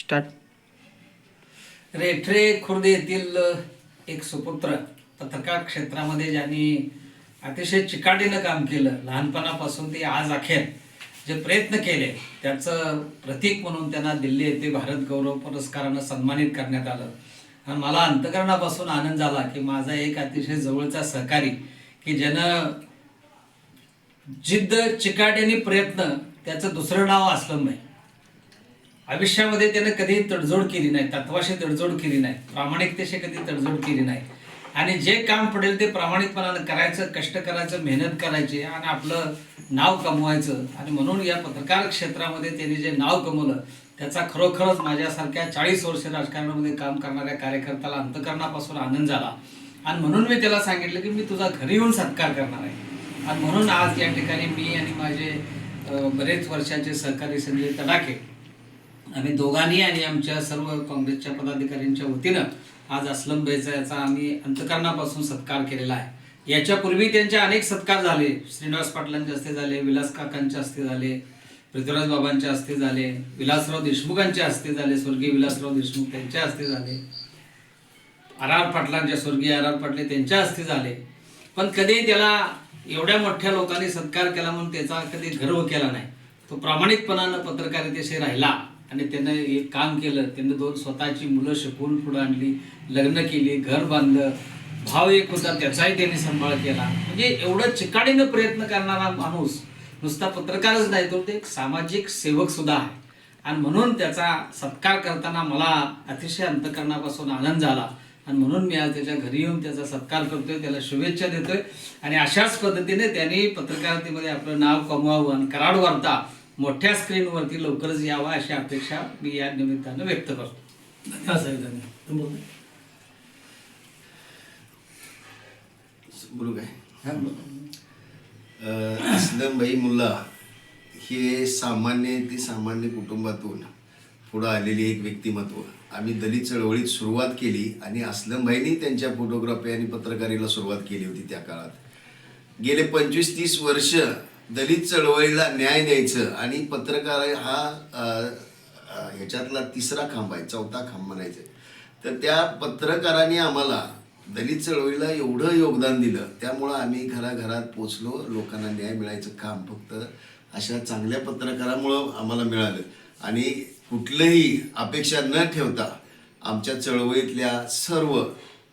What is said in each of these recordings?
Start Rethare Khurd येथील एक सुपुत्र पत्रकार क्षेत्रामध्ये ज्यांनी अतिशय चिकाटीनं काम केलं लहानपणापासून ते आज अखेर जे प्रयत्न केले त्याचं प्रतीक म्हणून त्यांना दिल्ली येथे भारत गौरव पुरस्कारानं सन्मानित करण्यात आलं. आणि मला अंतकरणापासून आनंद झाला की माझा एक अतिशय जवळचा सहकारी की ज्यानं जिद्द चिकाटी प्रयत्न त्याचं दुसरं नाव असलं नाही. आयुष्यामध्ये त्यानं कधी तडजोड केली नाही तत्वाशी तडजोड केली नाही प्रामाणिकतेशी कधी तडजोड केली नाही. आणि जे काम पडेल ते प्रामाणिकपणानं करायचं कष्ट करायचं मेहनत करायची आणि आपलं नाव कमवायचं. आणि म्हणून या पत्रकार क्षेत्रामध्ये त्यांनी जे नाव कमवलं त्याचा खरोखरच माझ्यासारख्या चाळीस वर्ष राजकारणामध्ये काम करणाऱ्या कार्यकर्त्याला अंतकरणापासून आनंद झाला. आणि म्हणून मी त्याला सांगितलं की मी तुझा घरी येऊन सत्कार करणार आहे. आणि म्हणून आज या ठिकाणी मी आणि माझे बरेच वर्षाचे सहकारी संजय तडाखे आम्ही दोघांनी आणि आमच्या सर्व काँग्रेसच्या पदाधिकाऱ्यांच्या वतीनं आज अस्लम बेचा याचा आम्ही अंतकरणापासून सत्कार केलेला आहे. याच्यापूर्वी त्यांचे अनेक सत्कार झाले. श्रीनिवास पाटलांचे हस्ते झाले विलास काकांचे हस्ते झाले पृथ्वीराज बाबांचे हस्ते झाले विलासराव देशमुखांच्या हस्ते झाले स्वर्गीय विलासराव देशमुख त्यांच्या हस्ते झाले आर आर पाटलांच्या स्वर्गीय आर आर पाटले त्यांच्या हस्ते झाले. पण कधी त्याला एवढ्या मोठ्या लोकांनी सत्कार केला म्हणून त्याचा कधी गर्व केला नाही. तो प्रामाणिकपणानं पत्रकारितेशी राहिला. आणि त्यानं एक काम केलं त्यानं दोन स्वतःची मुलं शिकवून पुढे आणली लग्न केली घर बांधलं. भाव एक होता त्याचाही त्यांनी सांभाळ केला. म्हणजे एवढं चिकाडीनं प्रयत्न करणारा माणूस नुसता पत्रकारच नाही तो ते एक सामाजिक सेवक सुद्धा आहे. आणि म्हणून त्याचा सत्कार करताना मला अतिशय अंतकरणापासून आनंद झाला. आणि म्हणून मी आज त्याच्या घरी येऊन त्याचा सत्कार करतोय त्याला शुभेच्छा देतोय. आणि अशाच पद्धतीने त्यांनी पत्रकारितेमध्ये आपलं नाव कमवावं आणि कराड वार्ता मोठ्या स्क्रीनवरती लवकरच यावा अशी अपेक्षा मी या निमित्तानं व्यक्त करतो. धन्यवाद. साहेब धन्यवाद? बोलू. काय मुल्ला हे सामान्य ते सामान्य कुटुंबातून पुढं आलेली एक व्यक्तिमत्व. आम्ही दलित चळवळीत सुरुवात केली आणि असलम भाईनी त्यांच्या फोटोग्राफी आणि पत्रकारीला सुरुवात केली होती त्या काळात. गेले पंचवीस तीस वर्ष दलित चळवळीला न्याय द्यायचं आणि पत्रकार हा ह्याच्यातला तिसरा खांब आहे चौथा खांब म्हणायचं तर त्या पत्रकारांनी आम्हाला दलित चळवळीला एवढं योगदान दिलं त्यामुळं आम्ही घराघरात पोचलो लोकांना न्याय मिळायचं काम फक्त अशा चांगल्या पत्रकारामुळं आम्हाला मिळालं. आणि कुठलंही अपेक्षा न ठेवता आमच्या चळवळीतल्या सर्व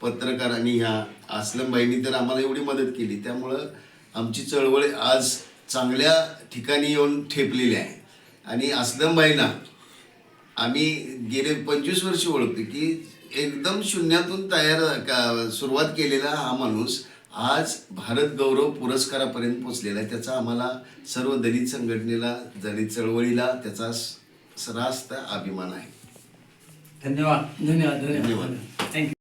पत्रकारांनी ह्या असलमबाईंनी तर आम्हाला एवढी मदत केली. त्यामुळं आमची चळवळ आज चांगल्या ठिकाणी येऊन ठेपलेली आहे. आणि असलमबाईंना आम्ही गेले पंचवीस वर्ष ओळखतो की एकदम शून्यातून तयार का सुरुवात केलेला हा माणूस आज भारत गौरव पुरस्कारापर्यंत पोचलेला आहे. त्याचा आम्हाला सर्व दलित संघटनेला दलित चळवळीला त्याचा स- रास्त अभिमान आहे. धन्यवाद. धन्यवाद. धन्यवाद. धन्यवाद. थँक्यू